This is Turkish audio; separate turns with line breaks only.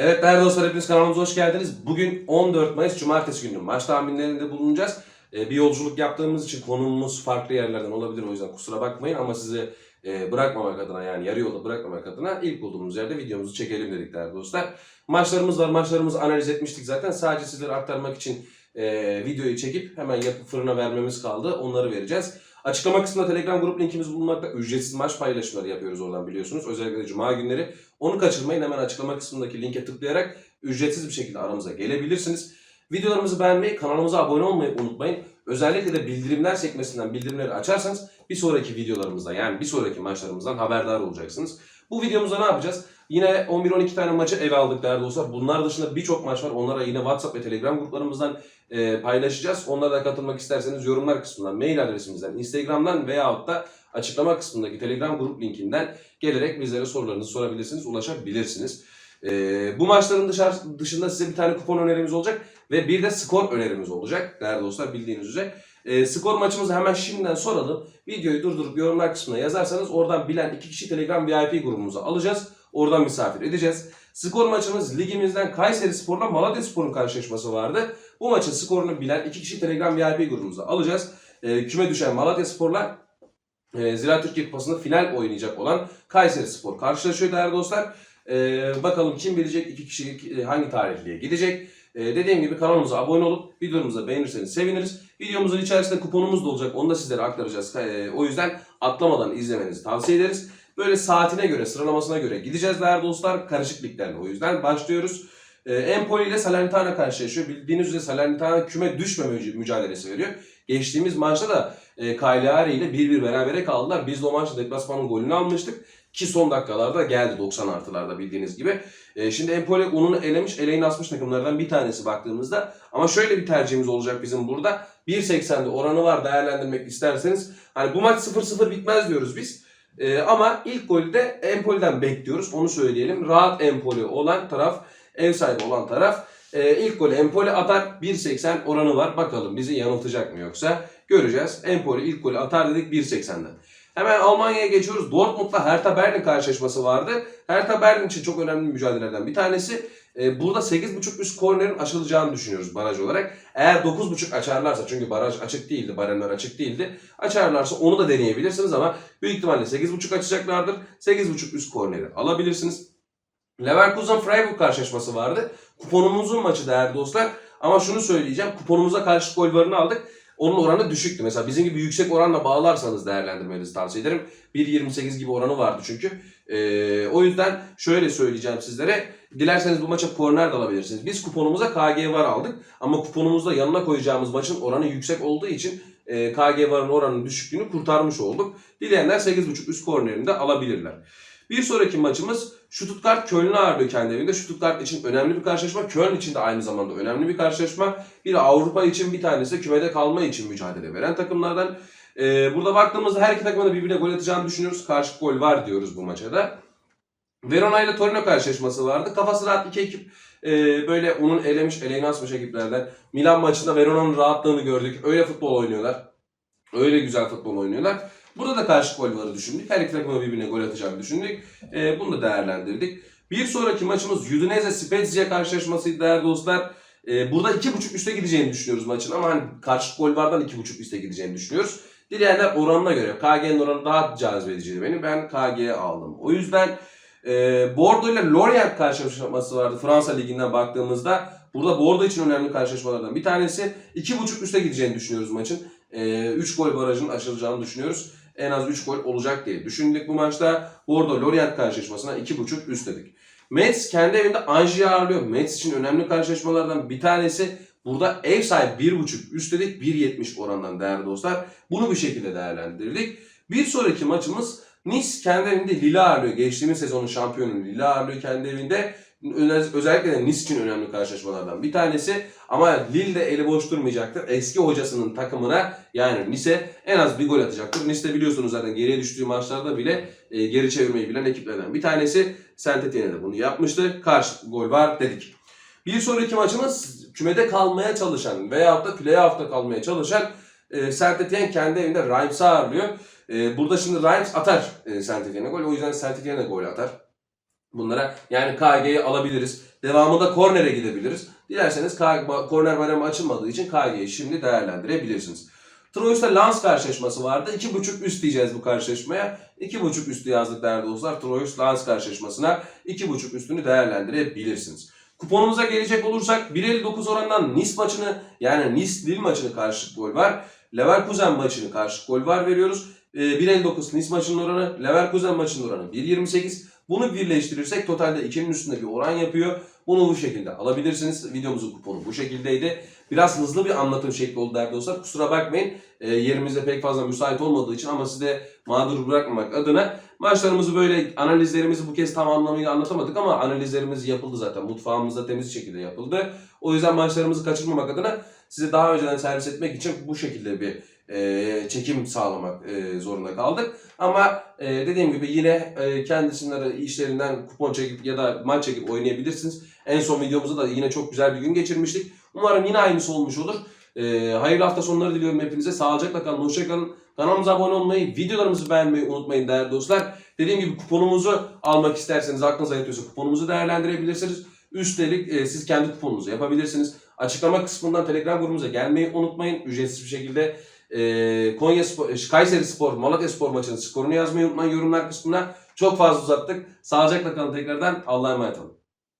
Evet değerli dostlar hepiniz kanalımıza hoş geldiniz. Bugün 14 Mayıs Cumartesi günü maç tahminlerinde bulunacağız. Ee, bir yolculuk yaptığımız için konumuz farklı yerlerden olabilir o yüzden kusura bakmayın ama sizi e, bırakmamak adına yani yarı yolda bırakmamak adına ilk bulduğumuz yerde videomuzu çekelim dedik değerli dostlar. Maçlarımız var maçlarımızı analiz etmiştik zaten sadece sizlere aktarmak için e, videoyu çekip hemen yapıp fırına vermemiz kaldı onları vereceğiz. Açıklama kısmında Telegram grup linkimiz bulunmakta. Ücretsiz maç paylaşımları yapıyoruz oradan biliyorsunuz. Özellikle de Cuma günleri. Onu kaçırmayın. Hemen açıklama kısmındaki linke tıklayarak ücretsiz bir şekilde aramıza gelebilirsiniz. Videolarımızı beğenmeyi, kanalımıza abone olmayı unutmayın. Özellikle de bildirimler sekmesinden bildirimleri açarsanız bir sonraki videolarımızda yani bir sonraki maçlarımızdan haberdar olacaksınız. Bu videomuzda ne yapacağız? Yine 11-12 tane maçı eve aldık değerli dostlar. Bunlar dışında birçok maç var. Onlara yine WhatsApp ve Telegram gruplarımızdan e, paylaşacağız. Onlara da katılmak isterseniz yorumlar kısmından, mail adresimizden, Instagram'dan veyahut da açıklama kısmındaki Telegram grup linkinden gelerek bizlere sorularınızı sorabilirsiniz, ulaşabilirsiniz. E, bu maçların dışarı, dışında size bir tane kupon önerimiz olacak ve bir de skor önerimiz olacak değerli dostlar bildiğiniz üzere. E, skor maçımızı hemen şimdiden soralım. Videoyu durdurup yorumlar kısmına yazarsanız oradan bilen iki kişi Telegram VIP grubumuza alacağız. Oradan misafir edeceğiz. Skor maçımız ligimizden Kayseri Spor'la Malatya Spor'un karşılaşması vardı. Bu maçın skorunu bilen iki kişi Telegram VIP grubumuza alacağız. E, küme düşen Malatya Spor'la e, Ziraat Türkiye Kupası'nda final oynayacak olan Kayseri Spor karşılaşıyor değerli dostlar. E, bakalım kim bilecek iki kişi e, hangi tarihliye gidecek. E, dediğim gibi kanalımıza abone olup videomuzu beğenirseniz seviniriz. Videomuzun içerisinde kuponumuz da olacak. Onu da sizlere aktaracağız. E, o yüzden atlamadan izlemenizi tavsiye ederiz. Böyle saatine göre, sıralamasına göre gideceğiz değerli dostlar. Karışık o yüzden başlıyoruz. E, Empoli ile Salernitana karşılaşıyor. Bildiğiniz üzere Salernitana küme düşme müc- mücadelesi veriyor. Geçtiğimiz maçta da e, Cagliari ile 1-1 berabere kaldılar. Biz de o maçta deplasmanın golünü almıştık. Ki son dakikalarda geldi 90 artılarda bildiğiniz gibi. E, şimdi Empoli ununu elemiş, eleğini asmış takımlardan bir tanesi baktığımızda. Ama şöyle bir tercihimiz olacak bizim burada. 1.80'de oranı var değerlendirmek isterseniz. Hani bu maç 0-0 bitmez diyoruz biz. E, ama ilk golü de Empoli'den bekliyoruz. Onu söyleyelim. Rahat Empoli olan taraf, ev sahibi olan taraf. E, ilk golü Empoli atar. 1.80 oranı var. Bakalım bizi yanıltacak mı yoksa göreceğiz. Empoli ilk golü atar dedik 1.80'den. Hemen Almanya'ya geçiyoruz. Dortmund'la Hertha Berlin karşılaşması vardı. Hertha Berlin için çok önemli mücadelelerden bir tanesi. Ee, burada 8.5 üst kornerin aşılacağını düşünüyoruz baraj olarak. Eğer 9.5 açarlarsa çünkü baraj açık değildi, baremler açık değildi. Açarlarsa onu da deneyebilirsiniz ama büyük ihtimalle 8.5 açacaklardır. 8.5 üst korneri alabilirsiniz. Leverkusen Freiburg karşılaşması vardı. Kuponumuzun maçı değerli dostlar. Ama şunu söyleyeceğim. Kuponumuza karşı gol varını aldık. Onun oranı düşüktü. Mesela bizim gibi yüksek oranla bağlarsanız değerlendirmenizi tavsiye ederim. 1.28 gibi oranı vardı çünkü. Ee, o yüzden şöyle söyleyeceğim sizlere. Dilerseniz bu maça korner de alabilirsiniz. Biz kuponumuza KG var aldık. Ama kuponumuzda yanına koyacağımız maçın oranı yüksek olduğu için e, KG varın oranının düşüklüğünü kurtarmış olduk. Dileyenler 8.5 üst kornerini de alabilirler. Bir sonraki maçımız Stuttgart Köln'ü ağırlıyor kendi evinde. Stuttgart için önemli bir karşılaşma. Köln için de aynı zamanda önemli bir karşılaşma. Bir Avrupa için bir tanesi kümede kalma için mücadele veren takımlardan. Ee, burada baktığımızda her iki takımın da birbirine gol atacağını düşünüyoruz. Karşı gol var diyoruz bu maça da. Verona ile Torino karşılaşması vardı. Kafası rahat iki ekip e, böyle onun elemiş, eleğini asmış ekiplerden. Milan maçında Verona'nın rahatlığını gördük. Öyle futbol oynuyorlar. Öyle güzel futbol oynuyorlar. Burada da karşı gol varı düşündük. Her iki takımın birbirine gol atacağını düşündük. E, bunu da değerlendirdik. Bir sonraki maçımız Udinese Spezia karşılaşmasıydı değerli dostlar. E, burada 2.5 üste gideceğini düşünüyoruz maçın ama hani karşı gol vardan 2.5 üste gideceğini düşünüyoruz. Dileyenler oranına göre. KG'nin oranı daha cazip ediciydi benim. Ben KG'ye aldım. O yüzden e, Bordeaux ile Lorient karşılaşması vardı Fransa Ligi'nden baktığımızda. Burada Bordeaux için önemli karşılaşmalardan bir tanesi. 2.5 üste gideceğini düşünüyoruz maçın. E, 3 gol barajının aşılacağını düşünüyoruz. En az 3 gol olacak diye düşündük bu maçta. Bordeaux Lorient karşılaşmasına 2.5 üst dedik. Metz kendi evinde Angie'yi ağırlıyor. Metz için önemli karşılaşmalardan bir tanesi. Burada ev sahibi 1.5 üst dedik. 1.70 orandan değerli dostlar. Bunu bir şekilde değerlendirdik. Bir sonraki maçımız Nice kendi evinde Lille ağırlıyor. Geçtiğimiz sezonun şampiyonu Lille ağırlıyor kendi evinde. Özel- Özellikle de Nice için önemli karşılaşmalardan bir tanesi. Ama Lille de eli boş durmayacaktır. Eski hocasının takımına yani Nice en az bir gol atacaktır. Nice de biliyorsunuz zaten geriye düştüğü maçlarda bile e, geri çevirmeyi bilen ekiplerden bir tanesi. Saint de bunu yapmıştı. Karşı gol var dedik. Bir sonraki maçımız kümede kalmaya çalışan veyahut da playoff'ta kalmaya çalışan e, Saint kendi evinde Reims'i ağırlıyor. E, burada şimdi Reims atar e, Saint Etienne'e gol. O yüzden Saint Etienne de gol atar. Bunlara yani KG'yi alabiliriz. Devamında kornere gidebiliriz. Dilerseniz korner baremi açılmadığı için KG'yi şimdi değerlendirebilirsiniz. Troyes'ta Lens karşılaşması vardı. 2.5 üst diyeceğiz bu karşılaşmaya. 2.5 üstü yazdık değerli dostlar. Troyes Lens karşılaşmasına 2.5 üstünü değerlendirebilirsiniz. Kuponumuza gelecek olursak 1.59 oranından Nice maçını yani Nice Lille maçını karşılık gol var. Leverkusen maçını karşılık gol var veriyoruz. Ee, 1.59 Nice maçının oranı, Leverkusen maçının oranı 1.28. Bunu birleştirirsek totalde 2'nin üstünde bir oran yapıyor. Bunu bu şekilde alabilirsiniz. Videomuzun kuponu bu şekildeydi. Biraz hızlı bir anlatım şekli oldu değerli dostlar. Kusura bakmayın. Ee, yerimizde pek fazla müsait olmadığı için ama size mağdur bırakmamak adına maçlarımızı böyle analizlerimizi bu kez tam anlamıyla anlatamadık ama analizlerimiz yapıldı zaten. Mutfağımızda temiz şekilde yapıldı. O yüzden maçlarımızı kaçırmamak adına size daha önceden servis etmek için bu şekilde bir e, çekim sağlamak e, zorunda kaldık. Ama e, dediğim gibi yine e, kendisinin işlerinden kupon çekip ya da maç çekip oynayabilirsiniz. En son videomuzda da yine çok güzel bir gün geçirmiştik. Umarım yine aynısı olmuş olur. E, hayırlı hafta sonları diliyorum hepinize. Sağlıcakla kalın, hoşça kalın. Kanalımıza abone olmayı, videolarımızı beğenmeyi unutmayın değerli dostlar. Dediğim gibi kuponumuzu almak isterseniz aklınıza yatıyorsa kuponumuzu değerlendirebilirsiniz. Üstelik e, siz kendi kuponunuzu yapabilirsiniz. Açıklama kısmından Telegram grubumuza gelmeyi unutmayın. Ücretsiz bir şekilde e, Konya Spor, e, Kayseri Spor, Malatya Spor maçının skorunu yazmayı unutmayın yorumlar kısmına. Çok fazla uzattık. Sağlıcakla kalın tekrardan. Allah'a emanet olun.